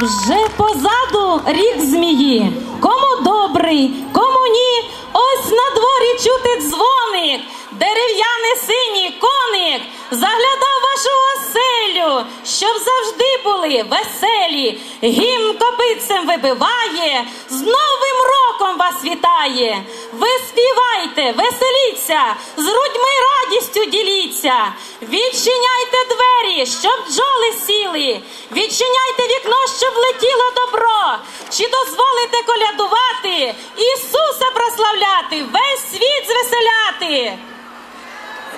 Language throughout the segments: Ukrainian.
Вже позаду рік змії. Кому добрий, кому ні. Ось на дворі чути дзвоник, дерев'яний синій коник заглядав вашу оселю, щоб завжди були веселі. Гімн копицем вибиває, з вас вітає. Ви співайте, веселіться, з грудьми радістю діліться. Відчиняйте двері, щоб бджоли сіли. Відчиняйте вікно, щоб летіло добро. Чи дозволите колядувати, Ісуса прославляти, весь світ звеселяти?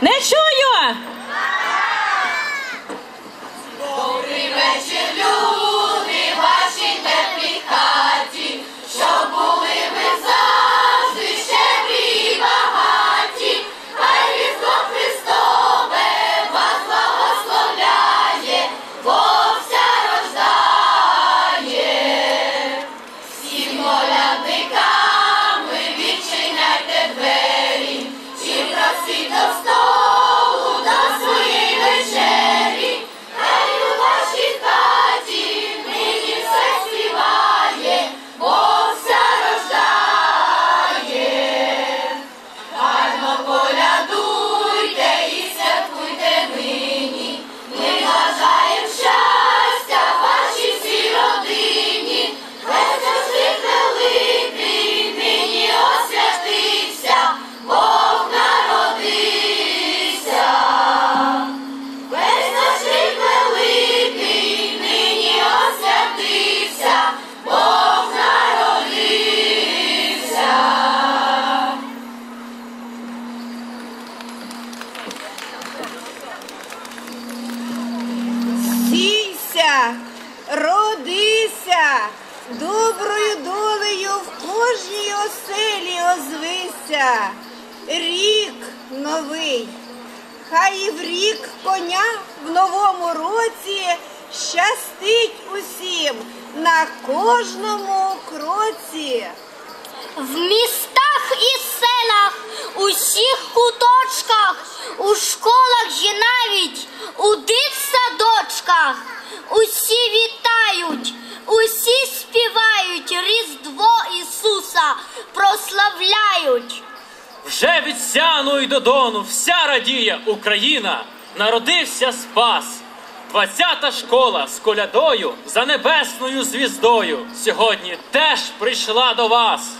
Не чую. Оселі озвися. Рік новий, хай і в рік коня в новому році щастить усім на кожному кроці. В містах і селах, усіх куточках, у школах Вже від Сяну і до вся радіє Україна, народився Спас. Двадцята школа з колядою за небесною звіздою сьогодні теж прийшла до вас.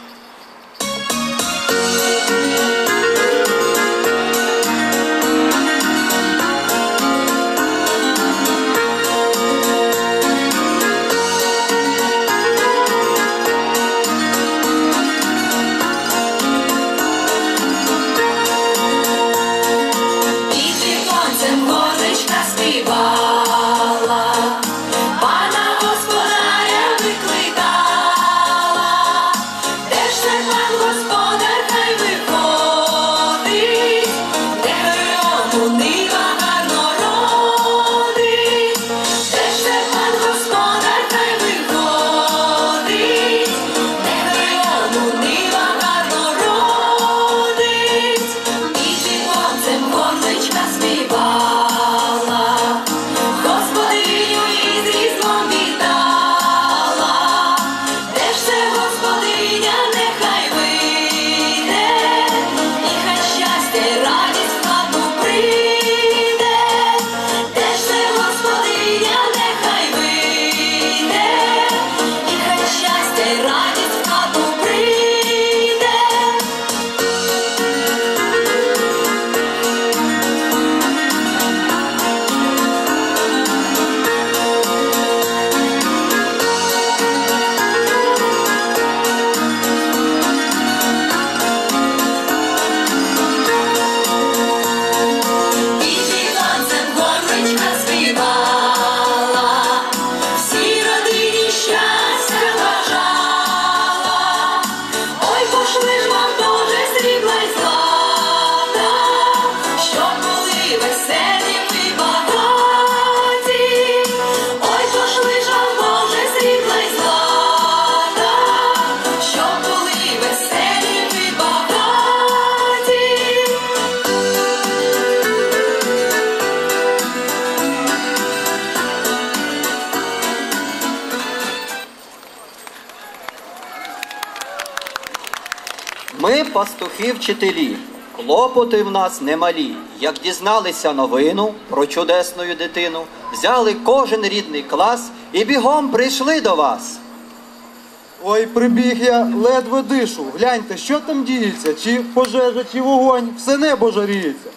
Ми пастухи вчителі, клопоти в нас немалі. Як дізналися новину про чудесну дитину, взяли кожен рідний клас і бігом прийшли до вас. Ой, прибіг я, ледве дишу. Гляньте, що там діється, чи пожежа, чи вогонь, все небо жаріється.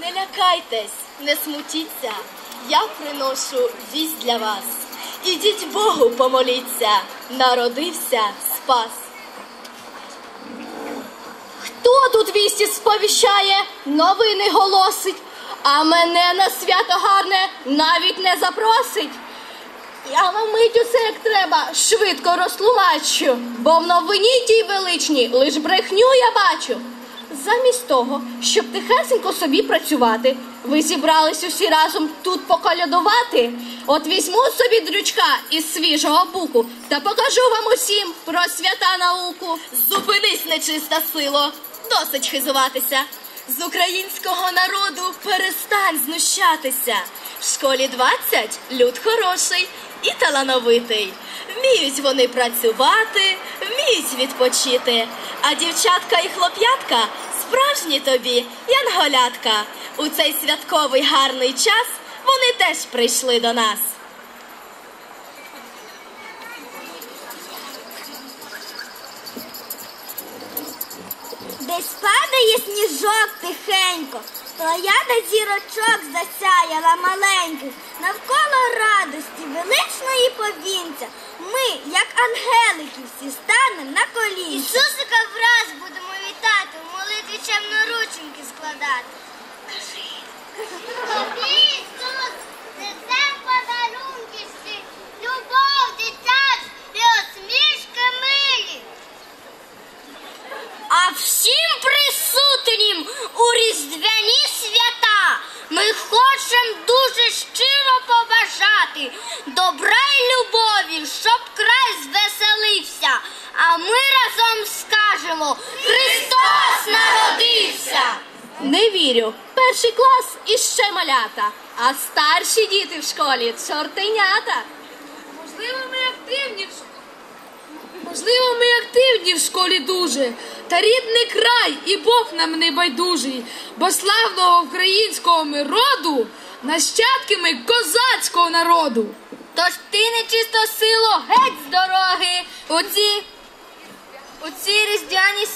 Не лякайтесь, не смутіться, я приношу вість для вас. Ідіть Богу помоліться, народився спас. Хто тут вісті сповіщає, новини голосить, а мене на свято гарне навіть не запросить. Я вам мить усе як треба, швидко розтлумачу, бо в новині тій величній лиш брехню я бачу. Замість того, щоб тихесенько собі працювати, ви зібрались усі разом тут поколядувати. От візьму собі дрючка із свіжого буку та покажу вам усім про свята науку. Зупинись, нечиста сило, досить хизуватися. З українського народу перестань знущатися. В школі 20 люд хороший і талановитий. Вміють вони працювати, вміють відпочити. А дівчатка і хлоп'ятка справжні тобі, янголятка. У цей святковий гарний час вони теж прийшли до нас. Десь падає сніжок тихенько, Плеяда зірочок засяяла маленьких, навколо радості величної повінця. Ми, як ангелики, всі станемо на коліна. Ісусика враз будемо вітати, в молитві чемно рученьки складати. Ісус, несем подарунки всі, любов дитячу і осмішки милі. А присутнім у різдвяні свята ми хочемо дуже щиро побажати добра й любові, щоб край звеселився. А ми разом скажемо Христос народився! Не вірю. Перший клас і ще малята, а старші діти в школі чортенята. Можливо, ми активні в ш- Можливо, ми активні в школі дуже, та рідний край і Бог нам не байдужий, бо славного українського ми роду нащадки ми козацького народу. Тож ти нечисто сило геть з дороги. У ці, у ці різдвяні.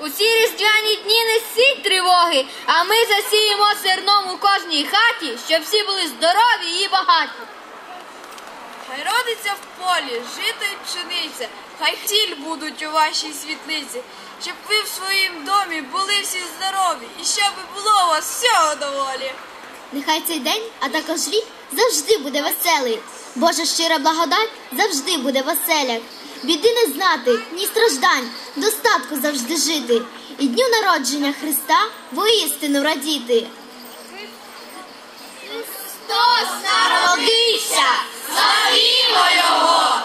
У ці різдвяні дні не сіть тривоги, а ми засіємо зерном у кожній хаті, щоб всі були здорові і багаті. Хай родиться в полі, жити й пшениця, хай ціль будуть у вашій світлиці, щоб ви в своїм домі були всі здорові і щоб було у вас всього доволі. Нехай цей день, а також рік завжди буде веселий. Божа щира благодать завжди буде веселя. Біди не знати, ні страждань, достатку завжди жити, і дню народження Христа воістину радіти. Христос народився! Славімо його!